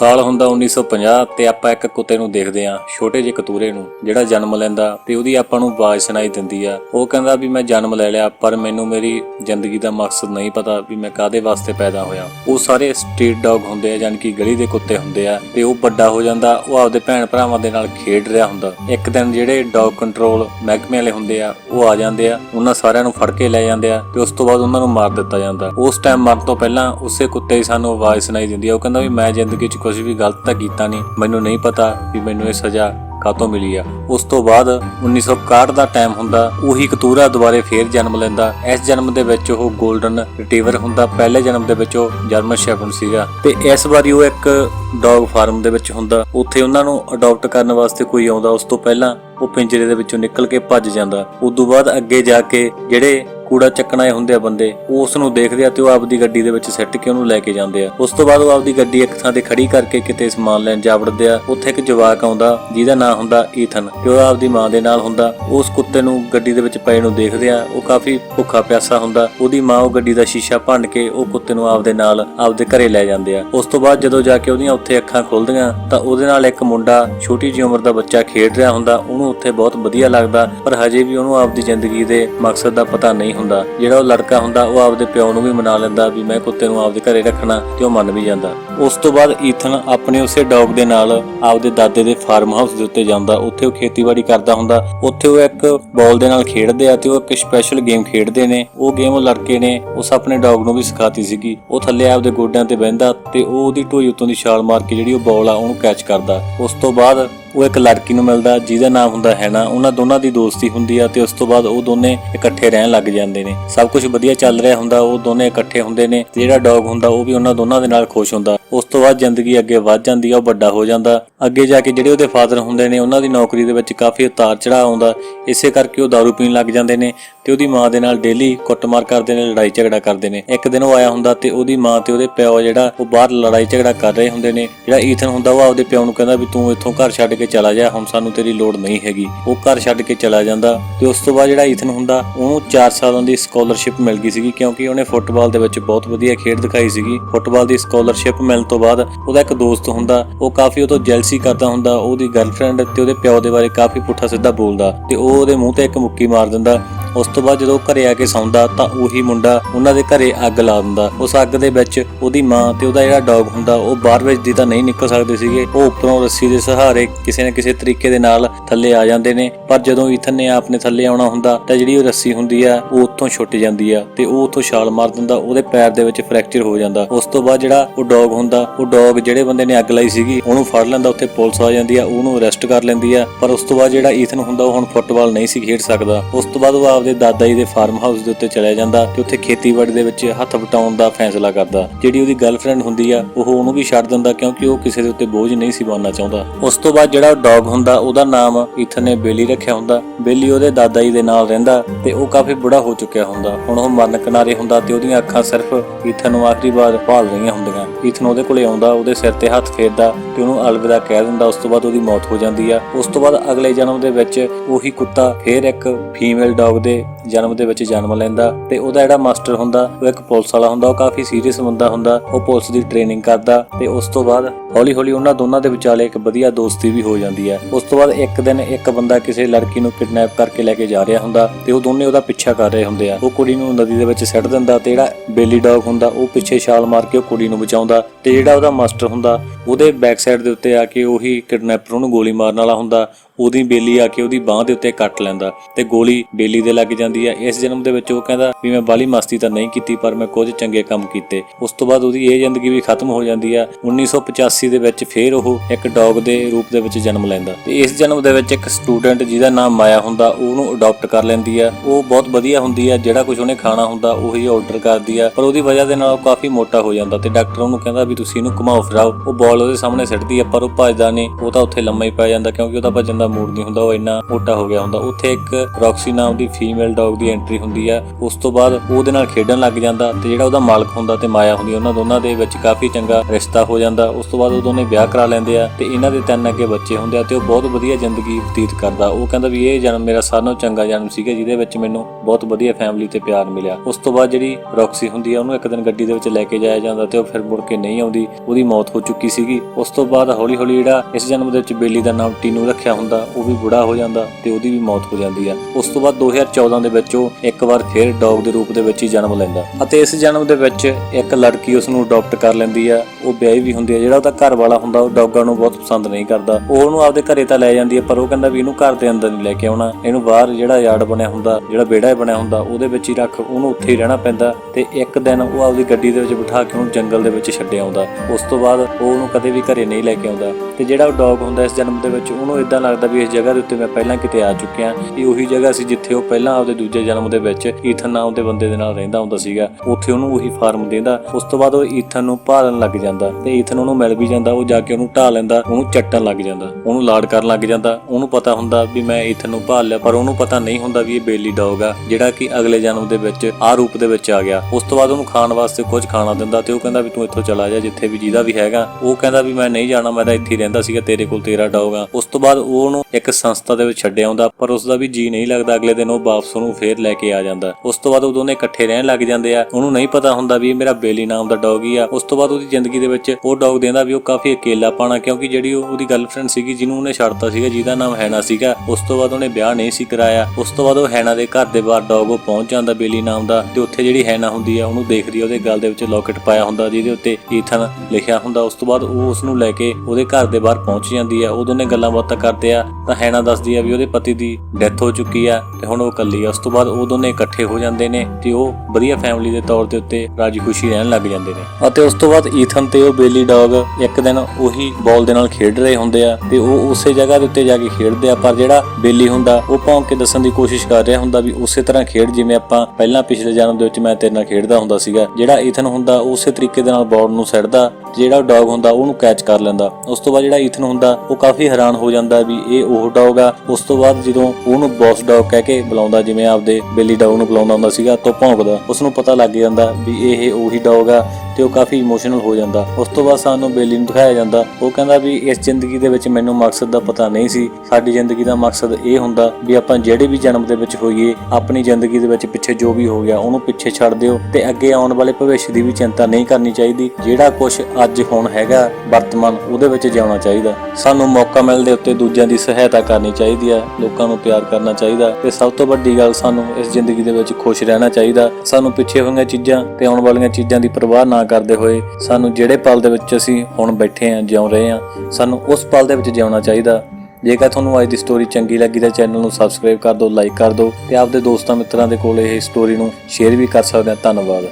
ਸਾਲ ਹੁੰਦਾ 1950 ਤੇ ਆਪਾਂ ਇੱਕ ਕੁੱਤੇ ਨੂੰ ਦੇਖਦੇ ਆਂ ਛੋਟੇ ਜਿਹੇ ਕਤੂਰੇ ਨੂੰ, ਜਿਹੜਾ ਜਨਮ ਲੈਂਦਾ ਤੇ ਉਹਦੀ ਆਪਾਂ ਨੂੰ ਆਵਾਜ਼ ਸੁਣਾਈ ਦਿੰਦੀ ਆ। ਉਹ ਕਹਿੰਦਾ ਵੀ ਮੈਂ ਜਨਮ ਲੈ ਲਿਆ, ਪਰ ਮੈਨੂੰ ਮੇਰੀ ਜ਼ਿੰਦਗੀ ਦਾ ਮਕਸਦ ਨਹੀਂ ਪਤਾ ਵੀ ਮੈਂ ਕਾਦੇ ਵਾਸਤੇ ਪੈਦਾ ਹੋਇਆ। ਉਹ ਸਾਰੇ ਸਟਰੀਟ ਡੌਗ ਹੁੰਦੇ ਆ, ਯਾਨੀ ਕਿ ਗਲੀ ਦੇ ਕੁੱਤੇ ਹੁੰਦੇ ਆ, ਤੇ ਉਹ ਵੱਡਾ ਹੋ ਜਾਂਦਾ, ਉਹ ਆਪਦੇ ਭੈਣ ਭਰਾਵਾਂ ਦੇ ਨਾਲ ਖੇਡ ਰਿਹਾ ਹੁੰਦਾ। ਇੱਕ ਦਿਨ ਜਿਹੜੇ ਡੌਗ ਕੰਟਰੋਲ ਮਹਿਕਮੇ ਵਾਲੇ ਹੁੰਦੇ ਆ, ਉਹ ਆ ਜਾਂਦੇ ਆ, ਉਹਨਾਂ ਸਾਰਿਆਂ ਨੂੰ ਫੜ ਕੇ ਲੈ ਜਾਂਦੇ ਆ ਤੇ ਉਸ ਤੋਂ ਬਾਅਦ ਉਹਨਾਂ ਨੂੰ ਮਾਰ ਦਿੱਤਾ ਜਾਂਦਾ। ਉਸ ਟਾਈਮ ਮਰਨ ਤੋਂ ਪਹਿਲਾਂ ਉਸੇ ਕੁੱਤੇ ਦੀ ਸਾਨੂੰ ਆਵਾਜ਼ ਸੁਣਾਈ ਦਿੰਦੀ ਆ, ਉਹ ਕਹਿੰਦਾ ਵੀ ਮੈਂ ਜ਼ਿੰਦਗੀ 'ਚ ਕੁਝ ਵੀ ਗਲਤ ਤਾਂ ਕੀਤਾ ਨਹੀਂ। ਮੈਨੂੰ ਨਹੀਂ ਪਤਾ ਵੀ ਮੈਨੂੰ ਇਹ ਸਜ਼ਾ ਕਾਤੋਂ ਮਿਲੀ ਆ। ਉਸ ਤੋਂ ਬਾਅਦ 1961 ਦਾ ਟਾਈਮ ਹੁੰਦਾ, ਉਹੀ ਕਤੂਰਾ ਦੁਬਾਰੇ ਫੇਰ ਜਨਮ ਲੈਂਦਾ। ਇਸ ਜਨਮ ਦੇ ਵਿੱਚ ਉਹ 골ਡਨ ਰਿਟਰੀਵਰ ਹੁੰਦਾ। ਪਹਿਲੇ ਜਨਮ ਦੇ ਵਿੱਚ ਉਹ ਜਰਮਨ ਸ਼ੈਫਰਡ ਸੀਗਾ। ਤੇ ਇਸ ਵਾਰੀ ਉਹ ਇੱਕ ਡੌਗ ਫਾਰਮ ਦੇ ਵਿੱਚ ਹੁੰਦਾ, ਉੱਥੇ ਉਹਨਾਂ ਨੂੰ ਅਡਾਪਟ ਕਰਨ ਵਾਸਤੇ ਕੋਈ ਆਉਂਦਾ, ਉਸ ਤੋਂ ਪਹਿਲਾਂ ਉਹ ਪਿੰਜਰੇ ਦੇ ਵਿੱਚੋਂ ਨਿਕਲ ਕੇ ਭੱਜ ਜਾਂਦਾ। ਉਸ ਤੋਂ ਬਾਅਦ ਅੱਗੇ ਜਾ ਕੇ ਜਿਹੜੇ ਕੂੜਾ ਚੱਕਣ ਆਏ ਹੁੰਦੇ ਆ ਬੰਦੇ, ਉਹ ਉਸ ਨੂੰ ਦੇਖਦੇ ਆ ਤੇ ਉਹ ਆਪਦੀ ਗੱਡੀ ਦੇ ਵਿੱਚ ਸਿੱਟ ਕੇ ਉਹਨੂੰ ਲੈ ਕੇ ਜਾਂਦੇ ਆ। ਉਸ ਤੋਂ ਬਾਅਦ ਉਹ ਆਪਦੀ ਗੱਡੀ ਇੱਕ ਥਾਂ ਤੇ ਖੜੀ ਕਰਕੇ ਕਿਤੇ ਸਮਾਨ ਲੈਣ ਜਾ ਵੜਦੇ ਆ। ਉੱਥੇ ਇੱਕ ਜਵਾਕ ਆਉਂਦਾ, ਜਿਹਦਾ ਨਾਮ ਹੁੰਦਾ ਈਥਨ, ਤੇ ਉਹ ਆਪਦੀ ਮਾਂ ਦੇ ਨਾਲ ਹੁੰਦਾ। ਉਸ ਕੁੱਤੇ ਨੂੰ ਗੱਡੀ ਦੇ ਵਿੱਚ ਪਏ ਨੂੰ ਦੇਖਦੇ ਆ, ਉਹ ਕਾਫੀ ਭੁੱਖਾ ਪਿਆਸਾ ਹੁੰਦਾ। ਉਹਦੀ ਮਾਂ ਉਹ ਗੱਡੀ ਦਾ ਸ਼ੀਸ਼ਾ ਭੰਨ ਕੇ ਉਹ ਕੁੱਤੇ ਨੂੰ ਆਪਦੇ ਨਾਲ, ਆਪਦੇ ਘਰੇ ਲੈ ਜਾਂਦੇ ਆ। ਉਸ ਤੋਂ ਬਾਅਦ ਜਦੋਂ ਜਾ ਕੇ ਉਹਦੀਆਂ ਉੱਥੇ ਅੱਖਾਂ ਖੁੱਲਦੀਆਂ, ਤਾਂ ਉਹਦੇ ਨਾਲ ਇੱਕ ਮੁੰਡਾ ਛੋਟੀ ਜਿਹੀ ਉਮਰ ਦਾ ਬੱਚਾ ਖੇਡ ਰਿਹਾ ਹੁੰਦਾ, ਉਹਨੂੰ ਉੱਥੇ ਬਹੁਤ ਵਧੀਆ ਲੱਗਦਾ, ਪਰ ਹਜੇ ਵੀ ਉਹਨੂੰ ਆਪਦੀ ਜ਼ਿੰਦਗੀ ਦੇ ਮਕਸਦ ਦਾ ਪਤਾ ਨਹੀਂ ਹੁੰਦਾ। ਜਿਹੜਾ ਉਹ ਲੜਕਾ ਹੁੰਦਾ, ਉਹ ਆਪਦੇ ਪਿਓ ਨੂੰ ਵੀ ਮਨਾ ਲੈਂਦਾ ਵੀ ਮੈਂ ਕੁੱਤੇ ਨੂੰ ਆਪਦੇ ਘਰੇ ਰੱਖਣਾ ਤੇ ਉਹ ਮੰਨ ਵੀ ਜਾਂਦਾ। ਉਸ ਤੋਂ ਬਾਅਦ ਈਥਨ ਆਪਣੇ ਉਸੇ ਡੌਗ ਦੇ ਨਾਲ ਆਪਦੇ ਦਾਦੇ ਦੇ ਫਾਰਮ ਹਾਊਸ ਦੇ ਉੱਤੇ ਜਾਂਦਾ। ਉੱਥੇ ਉਹ ਖੇਤੀਬਾੜੀ ਕਰਦਾ ਹੁੰਦਾ। ਉੱਥੇ ਉਹ ਇੱਕ ਬਾਲ ਦੇ ਨਾਲ ਖੇਡਦੇ ਆ ਤੇ ਉਹ ਇੱਕ ਸਪੈਸ਼ਲ ਗੇਮ ਖੇਡਦੇ ਨੇ। ਉਹ ਗੇਮ ਉਹ ਲੜਕੇ ਨੇ ਉਸ ਆਪਣੇ ਡੌਗ ਨੂੰ ਵੀ ਸਿਖਾਤੀ ਸੀਗੀ। ਉਹ ਥੱਲੇ ਆਪਦੇ ਗੋਡਿਆਂ ਤੇ ਬਹਿੰਦਾ ਤੇ ਉਹ ਉਹਦੀ ਢੋਈ ਉੱਤੋਂ ਦੀ ਛਾਲ ਮਾਰ ਕੇ ਜਿਹੜੀ ਉਹ ਬਾਲ ਆ ਉਹਨੂੰ ਕੈਚ ਕਰਦਾ। ਉਸ ਤੋਂ ਬਾਅਦ ਉਹ ਇੱਕ ਲੜਕੀ ਨੂੰ ਮਿਲਦਾ, ਜਿਹਦਾ ਨਾਮ ਹੁੰਦਾ ਹੈਨਾ, ਉਹਨਾਂ ਦੋਨਾਂ ਦੀ ਦੋਸਤੀ ਹੁੰਦੀ ਆ ਤੇ ਉਸ ਤੋਂ ਬਾਅਦ ਉਹ ਦੋਨੇ ਇਕੱਠੇ ਰਹਿਣ ਲੱਗ ਜਾਂਦੇ ਨੇ। ਸਭ ਕੁਝ ਵਧੀਆ ਚੱਲ ਰਿਹਾ ਹੁੰਦਾ, ਉਹ ਦੋਨੇ ਇਕੱਠੇ ਹੁੰਦੇ ਨੇ, ਤੇ ਜਿਹੜਾ ਡੌਗ ਹੁੰਦਾ ਉਹ ਵੀ ਉਹਨਾਂ ਦੋਨਾਂ ਦੇ ਨਾਲ ਖੁਸ਼ ਹੁੰਦਾ। ਉਸ ਤੋਂ ਬਾਅਦ ਜ਼ਿੰਦਗੀ ਅੱਗੇ ਵੱਧ ਜਾਂਦੀ ਆ, ਉਹ ਵੱਡਾ ਹੋ ਜਾਂਦਾ। ਅੱਗੇ ਜਾ ਕੇ ਜਿਹੜੇ ਉਹਦੇ ਫਾਦਰ ਹੁੰਦੇ ਨੇ, ਉਹਨਾਂ ਦੀ ਨੌਕਰੀ ਦੇ ਵਿੱਚ ਕਾਫੀ ਉਤਾਰ ਚੜਾਅ ਆਉਂਦਾ। ਇਸੇ ਕਰਕੇ ਉਹ दारू ਪੀਣ ਲੱਗ ਜਾਂਦੇ ਨੇ ਤੇ ਉਹਦੀ ਮਾਂ ਦੇ ਨਾਲ ਡੇਲੀ ਕੁੱਟਮਾਰ ਕਰਦੇ ਨੇ, ਲੜਾਈ ਝਗੜਾ ਕਰਦੇ ਨੇ। ਇੱਕ ਦਿਨ ਉਹ ਆਇਆ ਹੁੰਦਾ ਤੇ ਉਹਦੀ ਮਾਂ ਤੇ ਉਹਦੇ ਪਿਓ ਜਿਹੜਾ, ਉਹ ਬਾਹਰ ਲੜਾਈ ਝਗੜਾ ਕਰ ਰਹੇ ਹੁੰਦੇ ਨੇ। ਜਿਹੜਾ ਈਥਨ ਹੁੰਦਾ, ਉਹ ਆਪਦੇ ਪਿਓ ਨੂੰ ਕਹਿੰਦਾ ਵੀ ਤੂੰ ਇੱਥੋਂ ਘਰ ਛੱਡ ਕੇ ਚਲਾ ਜਾ, ਹੁਣ ਸਾਨੂੰ ਤੇਰੀ ਲੋੜ ਨਹੀਂ ਹੈਗੀ। ਉਹ ਘਰ ਛੱਡ ਕੇ ਚਲਾ ਜਾਂਦਾ। ਤੇ ਉਸ ਤੋਂ ਬਾਅਦ ਜਿਹੜਾ ਈਥਨ ਹੁੰਦਾ, ਉਹਨੂੰ 4 ਸਾਲਾਂ ਦੀ ਸਕਾਲਰਸ਼ਿਪ ਮਿਲ ਗਈ ਸੀਗੀ, ਕਿਉਂਕਿ ਉਹਨੇ ਫੁੱਟਬਾਲ ਦੇ ਵਿੱਚ ਬਹੁਤ ਵਧੀਆ ਖੇਡ ਦਿਖਾਈ ਸੀਗੀ। ਫੁੱਟਬਾਲ ਦੀ ਸਕਾਲਰਸ਼ਿਪ ਮਿਲਣ ਤੋਂ ਬਾਅਦ ਉਹਦਾ ਇੱਕ ਦੋਸਤ ਹੁੰਦਾ, ਉਹ ਕਾਫੀ ਉਹ ਤੋਂ ਜੈਲਸੀ ਕਰਦਾ ਹੁੰਦਾ, ਉਹਦੀ ਗਰਲਫ੍ਰੈਂਡ ਤੇ ਉਹਦੇ ਪਿਓ ਦੇ ਬਾਰੇ ਕਾਫੀ ਪੁੱਠਾ ਸਿੱਧਾ ਬੋਲਦਾ, ਤੇ ਉਹ ਉਹਦੇ ਮੂੰਹ ਤੇ ਇੱਕ ਮੁੱਕੀ ਮਾਰ ਦਿੰਦਾ। ਉਸ ਤੋਂ ਬਾਅਦ ਜਦੋਂ ਉਹ ਘਰੇ ਆ ਕੇ ਸੌਂਦਾ ਤਾਂ ਉਹੀ ਮੁੰਡਾ ਉਹਨਾਂ ਦੇ ਘਰੇ ਅੱਗ ਲਾ ਦਿੰਦਾ। ਉਸ ਅੱਗ ਦੇ ਵਿੱਚ ਉਹਦੀ ਮਾਂ ਤੇ ਉਹਦਾ ਜਿਹੜਾ ਡੌਗ ਹੁੰਦਾ, ਉਹ ਬਾਹਰ ਵਿੱਚ ਦੀ ਤਾਂ ਨਹੀਂ ਨਿਕਲ ਸਕਦੇ ਸੀਗੇ। ਉਹ ਉੱਪਰੋਂ ਰੱਸੀ ਦੇ ਸਹਾਰੇ ਕਿਸੇ ਨਾ ਕਿਸੇ ਤਰੀਕੇ ਦੇ ਨਾਲ ਥੱਲੇ ਆ ਜਾਂਦੇ ਨੇ। ਪਰ ਜਦੋਂ ਈਥਨ ਨੇ ਆਪਣੇ ਥੱਲੇ ਆਉਣਾ ਹੁੰਦਾ ਤਾਂ ਜਿਹੜੀ ਉਹ ਰੱਸੀ ਹੁੰਦੀ ਆ, ਉਹ ਉੱਥੋਂ ਛੁੱਟ ਜਾਂਦੀ ਆ ਤੇ ਉਹ ਉੱਥੋਂ ਛਾਲ ਮਾਰ ਦਿੰਦਾ, ਉਹਦੇ ਪੈਰ ਦੇ ਵਿੱਚ ਫ੍ਰੈਕਚਰ ਹੋ ਜਾਂਦਾ। ਉਸ ਤੋਂ ਬਾਅਦ ਜਿਹੜਾ ਉਹ ਡੌਗ ਹੁੰਦਾ, ਉਹ ਡੌਗ ਜਿਹੜੇ ਬੰਦੇ ਨੇ ਅੱਗ ਲਾਈ ਸੀਗੀ, ਉਹਨੂੰ ਫੜ ਲੈਂਦਾ, ਉੱਥੇ ਪੁਲਿਸ ਆ ਜਾਂਦੀ ਆ, ਉਹਨੂੰ ਅਰੈਸਟ ਕਰ ਲੈਂਦੀ ਆ। ਪਰ ਉਸ ਤੋਂ ਬਾਅਦ ਜਿਹੜਾ ਈਥਨ ਹੁੰਦਾ, ਉਹ ਹੁਣ ਫੁੱਟਬਾਲ ਨਹੀਂ ਸੀ ਖੇਡ ਸਕਦਾ। ਉਸ ਤੋਂ ਬਾਅਦ ਉਹ ਆਪਦੇ ਦਾਦਾ ਜੀ ਦੇ ਫਾਰਮ ਹਾਊਸ ਦੇ ਉੱਤੇ ਚਲਿਆ ਜਾਂਦਾ ਤੇ ਉੱਥੇ ਖੇਤੀਬਾੜੀ ਦੇ ਵਿੱਚ ਹੱਥ ਵਟਾਉਣ ਦਾ ਫੈਸਲਾ ਕਰਦਾ। ਜਿਹੜੀ ਉਹਦੀ ਗਰਲਫ੍ਰੈਂਡ ਹੁੰਦੀ ਆ, ਉਹ ਉਹਨੂੰ ਵੀ ਛੱਡ ਦਿੰਦਾ ਕਿਉਂਕਿ ਉਹ ਕਿਸੇ ਦੇ ਉੱਤੇ ਬੋਝ ਨਹੀਂ ਸੀ ਬਣਨਾ ਚਾਹੁੰਦਾ। ਉਸ ਤੋਂ ਬਾਅਦ ਜਿਹੜਾ ਡੌਗ ਹੁੰਦਾ, ਉਹਦਾ ਨਾਮ ਈਥਨ ਨੇ ਬੇਲੀ ਰੱਖਿਆ ਹੁੰਦਾ। ਬੇਲੀ ਉਹਦੇ ਦਾਦਾ ਜੀ ਦੇ ਨਾਲ ਰਹਿੰਦਾ ਤੇ ਉਹ ਕਾਫੀ ਬੁੜਾ ਹੋ ਚੁੱਕਿਆ ਹੁੰਦਾ। ਹੁਣ ਉਹ ਮਰਨ ਕਿਨਾਰੇ ਹੁੰਦਾ ਤੇ ਉਹਦੀਆਂ ਅੱਖਾਂ ਸਿਰਫ ਈਥਨ ਨੂੰ ਆਖਰੀ ਵਾਰ ਭਾਲ ਰਹੀਆਂ ਹੁੰਦੀਆਂ। ਈਥਨ ਉਹਦੇ ਕੋਲੇ ਆਉਂਦਾ, ਉਹਦੇ ਸਿਰ ਤੇ ਹੱਥ ਫੇਰਦਾ ਤੇ ਉਹਨੂੰ ਅਲਵਿਦਾ ਕਹਿ ਦਿੰਦਾ। ਉਸ ਤੋਂ ਬਾਅਦ ਉਹਦੀ ਮੌਤ ਹੋ ਜਾਂਦੀ ਆ। ਉਸ ਤੋਂ ਬਾਅਦ ਅਗਲੇ ਜਨਮ ਦੇ ਵਿੱਚ ਉਹੀ ਕੁੱਤਾ, ਫੇਰ ਇੱਕ ਫੀਮੇਲ ਡੌਗ ਦੇ ਜਨਮ ਦੇ ਵਿੱਚ ਜਨਮ ਲੈਂਦਾ ਤੇ ਉਹਦਾ ਜਿਹੜਾ ਮਾਸਟਰ ਹੁੰਦਾ, ਉਹ ਇੱਕ ਪੁਲਿਸ ਵਾਲਾ ਹੁੰਦਾ, ਉਹ ਕਾਫੀ ਸੀਰੀਅਸ ਬੰਦਾ ਹੁੰਦਾ, ਉਹ ਪੁਲਿਸ ਦੀ ਟ੍ਰੇਨਿੰਗ ਕਰਦਾ ਤੇ ਉਸ ਤੋਂ ਬਾਅਦ ਹੌਲੀ ਹੌਲੀ ਉਹਨਾਂ ਦੋਨਾਂ ਦੇ ਵਿਚਾਲੇ ਇੱਕ ਵਧੀਆ ਦੋਸਤੀ ਵੀ ਹੋ ਜਾਂਦੀ ਹੈ। ਉਸ ਤੋਂ ਬਾਅਦ ਇੱਕ ਦਿਨ ਇੱਕ ਬੰਦਾ ਕਿਸੇ ਲੜਕੀ ਨੂੰ ਕਿਡਨੈਪ ਕਰਕੇ ਲੈ ਕੇ ਜਾ ਰਿਹਾ ਹੁੰਦਾ ਤੇ ਉਹ ਦੋਨੇ ਉਹਦਾ ਪਿੱਛਾ ਕਰ ਰਹੇ ਹੁੰਦੇ ਆ। ਉਹ ਕੁੜੀ ਨੂੰ ਨਦੀ ਦੇ ਵਿੱਚ ਸੱਟ ਦਿੰਦਾ ਤੇ ਜਿਹੜਾ ਬੇਲੀ ਡੌਗ ਹੁੰਦਾ ਉਹ ਪਿੱਛੇ ਛਾਲ ਮਾਰ ਕੇ ਉਹ ਕੁੜੀ ਨੂੰ ਬਚਾਉਂਦਾ ਤੇ ਜਿਹੜਾ ਉਹਦਾ ਮਾਸਟਰ ਹੁੰਦਾ ਉਹਦੇ ਬੈਕ ਸਾਈਡ ਦੇ ਉੱਤੇ ਆ ਕੇ ਉਹੀ ਕਿਡਨੈਪਰ ਉਹਨੂੰ ਗੋਲੀ ਮਾਰਨ ਵਾਲਾ ਹੁੰਦਾ। ਉਹਦੀ ਬੇਲੀ ਆ ਕੇ ਉਹਦੀ ਬਾਹ ਦੇ ਉੱਤੇ ਕੱਟ ਲੈਂਦਾ ਤੇ ਗੋਲੀ ਬੇਲੀ ਦੇ ਲੱਗ ਜਾਂਦੀ ਆ ਇਸ ਜਨਮ ਦੇ ਵਿੱਚ ਉਹ ਕਹਿੰਦਾ ਵੀ ਮੈਂ ਬਾਲੀ ਮਸਤੀ ਤਾਂ ਨਹੀਂ ਕੀਤੀ ਪਰ ਮੈਂ ਕੁਝ ਚੰਗੇ ਕੰਮ ਕੀਤੇ। ਉਸ ਤੋਂ ਬਾਅਦ ਉਹਦੀ ਇਹ ਜ਼ਿੰਦਗੀ ਵੀ ਖਤਮ ਹੋ ਜਾਂਦੀ ਆ 1985 ਦੇ ਵਿੱਚ ਫੇਰ ਉਹ ਇੱਕ ਡੌਗ ਦੇ ਰੂਪ ਦੇ ਵਿੱਚ ਜਨਮ ਲੈਂਦਾ। ਤੇ ਇਸ ਜਨਮ ਦੇ ਵਿੱਚ ਇੱਕ ਸਟੂਡੈਂਟ ਜਿਹਦਾ ਨਾਮ ਮਾਇਆ ਹੁੰਦਾ, ਉਹਨੂੰ ਅਡਾਪਟ ਕਰ ਲੈਂਦੀ ਆ। ਉਹ ਬਹੁਤ ਵਧੀਆ ਹੁੰਦੀ ਆ, ਜਿਹੜਾ ਕੁਝ ਉਹਨੇ ਖਾਣਾ ਹੁੰਦਾ, ਉਹੀ ਆਰਡਰ ਕਰਦੀ ਆ। ਪਰ ਉਹਦੀ ਵਜ੍ਹਾ ਦੇ ਨਾਲ ਉਹ ਕਾਫੀ ਮੋਟਾ ਹੋ ਜਾਂਦਾ ਤੇ ਡਾਕਟਰ ਉਹਨੂੰ ਕਹਿੰਦਾ ਵੀ ਤੁਸੀਂ ਇਹਨੂੰ ਘੁਮਾਓ ਫਿਰਾਓ। ਉਹ ਬਾਲ ਉਹਦੇ ਸਾਹਮਣੇ ਸਿੱਟਦੀ ਆ, ਪਰ ਉਹ ਭੱਜਦਾ ਨਹੀਂ। ਉਹ ਤਾਂ ਉੱਥੇ ਲੰਮਾ ਹੀ ਪੈ ਜਾਂਦਾ ਕਿਉਂਕਿ ਉਹਦਾ ਭੱਜਣ ਦਾ ਮੂਡ ਨਹੀਂ ਹੁੰਦਾ, ਉਹ ਇੰਨਾ ਮੋਟਾ ਹੋ ਗਿਆ ਹੁੰਦਾ। ਉੱਥੇ ਇੱਕ ਰੌਕਸੀ ਨਾਮ ਦੀ ਫੀਮੇਲ ਡੌਗ ਦੀ ਐਂਟਰੀ ਹੁੰਦੀ ਆ। ਉਸ ਤੋਂ ਬਾਅਦ ਉਹਦੇ ਨਾਲ ਖੇਡਣ ਲੱਗ ਜਾਂਦਾ ਤੇ ਜਿਹੜਾ ਉਹਦਾ ਮਾਲਕ ਹੁੰਦਾ ਤੇ ਮਾਇਆ ਹੁੰਦੀ ਉਹਨਾਂ ਦੋਨਾਂ ਦੇ ਵਿੱਚ ਕਾਫੀ ਚੰਗਾ ਰਿਸ਼ਤਾ ਹੋ ਜਾਂਦਾ। ਉਸ ਤੋਂ ਬਾਅਦ ਉਹ ਦੋਨੇ ਵਿਆਹ ਕਰਾ ਲੈਂਦੇ ਆ ਤੇ ਇਹਨਾਂ ਦੇ ਤਿੰਨ ਅੱਗੇ ਬੱਚੇ ਹੁੰਦੇ ਆ ਤੇ ਉਹ ਬਹੁਤ ਵਧੀਆ ਜ਼ਿੰਦਗੀ ਬਤੀਤ ਕਰਦਾ। ਉਹ ਕਹਿੰਦਾ ਵੀ ਇਹ ਜਨਮ ਮੇਰਾ ਸਾਰਿਆਂ ਨਾਲੋਂ ਚੰਗਾ ਜਨਮ ਸੀਗਾ ਜਿਹਦੇ ਵਿੱਚ ਮੈਨੂੰ ਬਹੁਤ ਵਧੀਆ ਫੈਮਿਲੀ ਤੇ ਪਿਆਰ ਮਿਲਿਆ। ਉਸ ਤੋਂ ਬਾਅਦ ਜਿਹੜੀ ਰੌਕਸੀ ਹੁੰਦੀ ਆ, ਉਹਨੂੰ ਇੱਕ ਦਿਨ ਗੱਡੀ ਦੇ ਵਿੱਚ ਲੈ ਕੇ ਜਾਇਆ ਜਾਂਦਾ ਤੇ ਉਹ ਫਿਰ ਮੁੜ ਕੇ ਨਹੀਂ ਆਉਂਦੀ। ਉਹਦੀ ਮੌਤ ਹੋ ਚੁੱਕੀ ਸੀਗੀ। ਉਸ ਤੋਂ ਬਾਅਦ ਹੌਲੀ ਹੌਲੀ ਜਿਹੜਾ ਇਸ ਜਨਮ ਦੇ ਵਿੱਚ ਬੇਲੀ ਦਾ ਨਾਮ ਟੀਨੂ ਰੱਖਿਆ ਹੁੰਦਾ, ਉਹ ਵੀ ਬੁੜਾ ਹੋ ਜਾਂਦਾ ਤੇ ਉਹਦੀ ਵੀ ਮੌਤ ਹੋ ਜਾਂਦੀ ਆ। ਉਸ ਤੋਂ ਬਾਅਦ 2014 ਦੇ ਵਿੱਚ ਉਹ ਇੱਕ ਵਾਰ ਫਿਰ ਡੌਗ ਦੇ ਰੂਪ ਦੇ ਵਿੱਚ ਹੀ ਜਨਮ ਲੈਂਦਾ। ਅਤੇ ਇਸ ਜਨਮ ਦੇ ਵਿੱਚ ਇੱਕ ਲੜਕੀ ਉਸ ਨੂੰ ਅਡਾਪਟ ਕਰ ਲੈਂਦੀ ਆ। ਉਹ ਵਿਆਹੀ ਵੀ ਹੁੰਦੀ ਆ, ਜਿਹੜਾ ਉਹਦਾ ਘਰ ਵਾਲਾ ਹੁੰਦਾ, ਉਹ ਡੌਗਾਂ ਨੂੰ ਬਹੁਤ ਪਸੰਦ ਨਹੀਂ ਕਰਦਾ। ਉਹ ਉਹਨੂੰ ਆਪਦੇ ਘਰੇ ਤਾਂ ਲੈ ਜਾਂਦੀ ਹੈ, ਪਰ ਉਹ ਕਹਿੰਦਾ ਵੀ ਇਹਨੂੰ ਘਰ ਦੇ ਅੰਦਰ ਨਹੀਂ ਲੈ ਕੇ ਆਉਣਾ। ਇਹਨੂੰ ਬਾਹਰ ਜਿਹੜਾ ਯਾਰਡ ਬਣਿਆ ਹੁੰਦਾ, ਜਿਹੜਾ ਵਿਹੜਾ ਬਣਿਆ ਹੁੰਦਾ, ਉਹਦੇ ਵਿੱਚ ਹੀ ਰੱਖ, ਉਹਨੂੰ ਉੱਥੇ ਹੀ ਰਹਿਣਾ ਪੈਂਦਾ ਤੇ ਇੱਕ ਦਿਨ ਉਹ ਆਪਦੀ ਗੱਡੀ ਦੇ ਵਿੱਚ ਬਿਠਾ ਕੇ ਉਹਨੂੰ ਜੰਗਲ ਦੇ ਵਿੱਚ ਛੱਡ ਆਉਂਦਾ। ਉਸ ਤੋਂ ਬਾਅਦ ਉਹ ਉਹਨੂੰ ਕਦੇ ਵੀ ਘਰੇ ਨਹੀਂ ਲੈ ਕੇ ਆਉਂਦਾ। ਤੇ ਜਿਹੜਾ ਉਹ ਡੌਗ ਹੁੰਦਾ ਇਸ ਜਨਮ ਦੇ ਵਿੱਚ, ਉਹਨੂੰ ਇਦਾਂ ਲੱਗਦਾ ਵੀ ਇਸ ਜਗ੍ਹਾ ਦੇ ਉੱਤੇ ਮੈਂ ਪਹਿਲਾਂ ਕਿਤੇ ਆ ਚੁੱਕਿਆ ਇਹ ਉਹੀ ਜਗ੍ਹਾ ਸੀ ਜਿੱਥੇ ਉਹ ਪਹਿਲਾਂ ਆਪਦੇ ਦੂਜੇ ਜਨਮ ਦੇ ਵਿੱਚ ਈਥਨ ਨਾਮ ਦੇ ਬੰਦੇ ਦੇ ਨਾਲ ਰਹਿੰਦਾ ਹੁੰਦਾ ਸੀਗਾ। ਉੱਥੇ ਉਹਨੂੰ ਉਹੀ ਫਾਰਮ ਦਿੰਦਾ। ਉਸ ਤੋਂ ਬਾਅਦ ਉਹ ਈਥਨ ਨੂੰ ਭਾਲਣ ਲੱਗ ਜਾਂਦਾ ਤੇ ਈਥਨ ਉਹਨੂੰ ਮਿਲ ਵੀ ਜਾਂਦਾ, ਉਹ ਜਾ ਕੇ ਉਹਨੂੰ ਢਾ ਲੈਂਦਾ, ਉਹਨੂੰ ਚੱਟਣ ਲੱਗ ਜਾਂਦਾ, ਉਹਨੂੰ ਲਾਡ ਕਰਨ ਲੱਗ ਜਾਂਦਾ। ਉਹਨੂੰ ਪਤਾ ਹੁੰਦਾ ਵੀ ਮੈਂ ਈਥਨ ਨੂੰ ਭਾਲ ਲਿਆ, ਪਰ ਉਹਨੂੰ ਪਤਾ ਨਹੀਂ ਹੁੰਦਾ ਵੀ ਇਹ ਬੇਲੀ ਡੌਗ ਆ, ਜਿਹੜਾ ਕਿ ਅਗਲੇ ਜਨਮ ਦੇ ਵਿੱਚ ਆ ਰੂਪ ਦੇ ਵਿੱਚ ਆ ਗਿਆ। ਉਸ ਤੋਂ ਬਾਅਦ ਉਹਨੂੰ ਖਾਣ ਵਾਸਤੇ ਕੁਝ ਖਾਣਾ ਦਿੰਦਾ ਤੇ ਉਹ ਕਹਿੰਦਾ ਵੀ ਤੂੰ ਇੱਥੋਂ ਚਲਾ ਜਾ, ਜਿੱਥੇ ਵੀ ਜਿਹਦਾ ਵੀ ਹੈਗਾ। ਉਹ ਕਹਿੰਦਾ ਵੀ ਮੈਂ ਨਹੀਂ ਜਾਣਾ, ਮੈਂ ਤਾਂ ਇੱਥੇ ਹੀ ਰਹਿੰਦਾ ਸੀਗਾ, ਤੇਰੇ ਕੋਲ ਤੇਰਾ ਡੌਗ ਆ। ਉਸ ਤੋਂ ਬਾਅਦ ਉਹ ਉਹਨੂੰ ਇੱਕ ਸੰਸਥਾ ਦੇ ਵਿੱਚ ਛੱਡਿਆ ਆਉਂਦਾ, ਪਰ ਉਸ ਦਾ ਵੀ ਜੀ ਨਹੀਂ ਲੱਗਦਾ। ਅਗਲੇ ਦਿਨ ਉਹ ਵਾਪਸ ਉਹਨੂੰ ਫੇਰ ਲੈ ਕੇ ਆ ਜਾਂਦਾ। ਉਸ ਤੋਂ ਬਾਅਦ ਉਹ ਦੋਨੇ ਇਕੱਠੇ ਰਹਿਣ ਲੱਗ ਜਾਂਦੇ ਆ। ਉਹਨੂੰ ਨਹੀਂ ਪਤਾ ਹੁੰਦਾ ਵੀ ਇਹ ਮੇਰਾ ਬੇਲੀ ਨਾਮ ਦਾ ਡੌਗ ਹੀ ਆ। ਉਸ ਤੋਂ ਬਾਅਦ ਉਹਦੀ ਜ਼ਿੰਦਗੀ ਦੇ ਵਿੱਚ ਉਹ ਡੌਗ ਦੇਂਦਾ ਵੀ ਉਹ ਕਾਫੀ ਅਕੇਲਾ ਪਾਣਾ ਕਿਉਂਕਿ ਜਿਹੜੀ ਉਹ- ਉਹਦੀ ਗਰਲਫ੍ਰੈਂਡ ਸੀਗੀ, ਜਿਹਨੂੰ ਉਹਨੇ ਛੱਡਤਾ ਸੀਗਾ, ਜਿਹਦਾ ਨਾਮ ਹੈਨਾ ਸੀਗਾ, ਉਸ ਤੋਂ ਬਾਅਦ ਉਹਨੇ ਵਿਆਹ ਨਹੀਂ ਸੀ ਕਰਾਇਆ। ਉਸ ਤੋਂ ਬਾਅਦ ਉਹ ਹੈਨਾ ਦੇ ਘਰ ਦੇ ਬਾਹਰ ਡੌਗ ਉਹ ਪਹੁੰਚ ਜਾਂਦਾ ਬੇਲੀ ਨਾਮ ਦਾ, ਤੇ ਉੱਥੇ ਜਿਹੜੀ ਹੈਨਾ ਹੁੰਦੀ ਆ, ਉਹਨੂੰ ਦੇਖਦੀ ਆ, ਉਹਦੇ ਗਲ ਦੇ ਵਿੱਚ ਲੋਕਟ ਪਾਇਆ ਹੁੰਦਾ, ਜਿਹਦੇ ਉੱਤੇ ਈਥਨ ਲਿਖਿਆ ਹੁੰਦਾ। ਉਸ ਤੋਂ ਬਾਅਦ ਉਹ ਉਸ ਨੂੰ ਲੈ ਕੇ ਉਹਦੇ ਘਰ ਦੇ ਬਾਹਰ ਪਹੁੰਚ ਜਾਂਦੀ ਆ। ਉਹ ਦੋਨੇ ਗੱਲਾਂ ਬਾਤਾਂ ਕਰਦੇ ਆ, ਤਾਂ ਹੈਨਾ ਦੱਸਦੀ ਆ ਵੀ ਉਹਦੇ ਪਤੀ ਦੀ ਡੈਥ ਹੋ ਚੁੱਕੀ ਆ, ਤੇ ਹੁਣ ਉਹ ਇਕੱਲੀ ਆ। ਉਸ ਤੋਂ ਬਾਅਦ ਉਹ ਦੋਨੇ ਇਕੱਠੇ ਹੋ ਜਾਂਦੇ ਨੇ, ਤੇ ਉਹ ਵਧੀਆ ਫੈਮਿਲੀ ਦੇ ਤੌਰ ਤੇ ਉੱਤੇ ਰਾਜੀ ਖੁਸ਼ੀ ਰਹਿਣ ਲੱਗ ਜਾਂਦੇ ਨੇ। ਅਤੇ ਉਸ ਤੋਂ ਬਾਅਦ ਈਥਨ ਤੇ ਉਹ ਬੇਲੀ ਡੌਗ ਇੱਕ ਦਿਨ ਉਹੀ ਬਾਲ ਦੇ ਨਾਲ ਖੇਡ ਰਹੇ ਹੁੰਦੇ ਆ ਤੇ ਉਹ ਉਸੇ ਜਗ੍ਹਾ ਦੇ ਉੱਤੇ ਜਾ ਕੇ ਖੇਡਦੇ ਆ, ਪਰ ਜਿਹੜਾ ਬੇਲੀ ਹੁੰਦਾ, ਉਹ ਭੌਂਕ ਕੇ ਦੱਸਣ ਦੀ ਕੋਸ਼ਿਸ਼ ਕਰ ਰਿਹਾ ਹੁੰਦਾ ਵੀ ਉਸੇ ਤਰ੍ਹਾਂ ਖੇਡ ਜਿਵੇਂ ਆਪਾਂ ਪਹਿਲਾਂ ਪਿਛਲੇ ਜਨਮ ਦੇ ਵਿੱਚ ਮੈਂ ਤੇਰੇ ਨਾਲ ਖੇਡਦਾ ਹੁੰਦਾ ਸੀਗਾ, ਜਿਹੜਾ ਈਥਨ ਹੁੰਦਾ ਉਸੇ ਤਰੀਕੇ ਦੇ ਨਾਲ ਬਾਲ ਨੂੰ ਸੜਦਾ, ਜਿਹੜਾ ਡੌਗ ਹੁੰਦਾ ਉਹਨੂੰ ਕੈਚ ਕਰ ਲੈਂਦਾ। ਉਸ ਤੋਂ ਬਾਅਦ ਜਿਹੜਾ ਈਥਨ ਹੁੰਦਾ, ਉਹ ਕਾਫੀ ਹੈਰਾਨ ਹੋ ਜਾਂਦਾ ਵੀ ਇਹ ਉਹ ਡੌਗ ਆ। ਉਸ ਤੋਂ ਬਾਅਦ ਜਦੋਂ ਉਹਨੂੰ ਬੌਸ ਡੌਗ ਕਹਿ ਕੇ ਬੁਲਾਉਂਦਾ, ਜਿਵੇਂ ਆਪਦੇ ਬੇਲੀ ਡੌਗ ਨੂੰ ਬੁਲਾਉਂਦਾ ਹੁੰਦਾ ਸੀਗਾ ਤਾਂ ਭੌਂਕਦਾ ਉਸ ਨੂੰ ਪਤਾ ਲੱਗ ਜਾਂਦਾ ਵੀ ਇਹ ਉਹੀ ਡੌਗ ਆ। ਤੇ ਉਹ ਕਾਫੀ ਇਮੋਸ਼ਨਲ ਹੋ ਜਾਂਦਾ। ਉਸ ਤੋਂ ਬਾਅਦ ਸਾਨੂੰ ਬੇਲੀ ਨੂੰ ਦਿਖਾਇਆ ਜਾਂਦਾ। ਉਹ ਕਹਿੰਦਾ ਵੀ ਇਸ ਜ਼ਿੰਦਗੀ ਦੇ ਵਿੱਚ ਮੈਨੂੰ ਮਕਸਦ ਦਾ ਪਤਾ ਨਹੀਂ ਸੀ। ਸਾਡੀ ਜ਼ਿੰਦਗੀ ਦਾ ਮਕਸਦ ਇਹ ਹੁੰਦਾ ਵੀ ਆਪਾਂ ਜਿਹੜੇ ਵੀ ਜਨਮ ਦੇ ਵਿੱਚ ਹੋਈਏ, ਆਪਣੀ ਜ਼ਿੰਦਗੀ ਦੇ ਵਿੱਚ ਪਿੱਛੇ ਜੋ ਵੀ ਹੋ ਗਿਆ, ਉਹਨੂੰ ਪਿੱਛੇ ਛੱਡ ਦਿਓ ਤੇ ਅੱਗੇ ਆਉਣ ਵਾਲੇ ਭਵਿੱਖ ਦੀ ਵੀ ਚਿੰਤਾ ਨਹੀਂ ਕਰਨੀ ਚਾਹੀਦੀ। ਜਿਹੜਾ ਕੁਝ ਅੱਜ ਹੁਣ ਹੈਗਾ, ਵਰਤਮਾਨ, ਉਹਦੇ ਵਿੱਚ ਜਿਉਣਾ ਚਾਹੀਦਾ। ਸਾਨੂੰ ਮੌਕਾ ਮਿਲਦੇ ਉੱਤੇ ਦੂਜਿਆਂ ਦੀ ਸਹਾਇਤਾ ਕਰਨੀ ਚਾਹੀਦੀ ਹੈ ਲੋਕਾਂ ਨੂੰ ਪਿਆਰ ਕਰਨਾ ਚਾਹੀਦਾ ਤੇ ਸਭ ਤੋਂ ਵੱਡੀ ਗੱਲ ਸਾਨੂੰ ਇਸ ਜ਼ਿੰਦਗੀ ਦੇ ਵਿੱਚ ਖੁਸ਼ ਰਹਿਣਾ ਚਾਹੀਦਾ। ਸਾਨੂੰ ਪਿੱਛੇ ਹੋਈਆਂ ਚੀਜ਼ਾਂ ਤੇ ਆਉਣ ਵਾਲੀਆਂ ਚੀਜ਼ਾਂ ਦੀ ਪਰਵਾਹ ਨਾ ਕਰਦੇ ਹੋਏ ਸਾਨੂੰ ਜਿਹੜੇ ਪਲ ਦੇ ਵਿੱਚ ਅਸੀਂ ਹੁਣ ਬੈਠੇ ਆਂ ਜਿਉਂ ਰਹੇ ਆਂ ਸਾਨੂੰ ਉਸ ਪਲ ਦੇ ਵਿੱਚ ਜਿਉਣਾ ਚਾਹੀਦਾ। ਜੇਕਰ ਤੁਹਾਨੂੰ ਅੱਜ ਦੀ ਸਟੋਰੀ ਚੰਗੀ ਲੱਗੀ ਤਾਂ ਚੈਨਲ ਨੂੰ ਸਬਸਕ੍ਰਾਈਬ ਕਰ ਦਿਓ ਲਾਈਕ ਕਰ ਦਿਓ ਤੇ ਆਪਦੇ ਦੋਸਤਾਂ ਮਿੱਤਰਾਂ ਦੇ ਕੋਲ ਇਹ ਸਟੋਰੀ ਨੂੰ ਸ਼ੇਅਰ ਵੀ ਕਰ ਸਕਦੇ ਆ ਧੰਨਵਾਦ।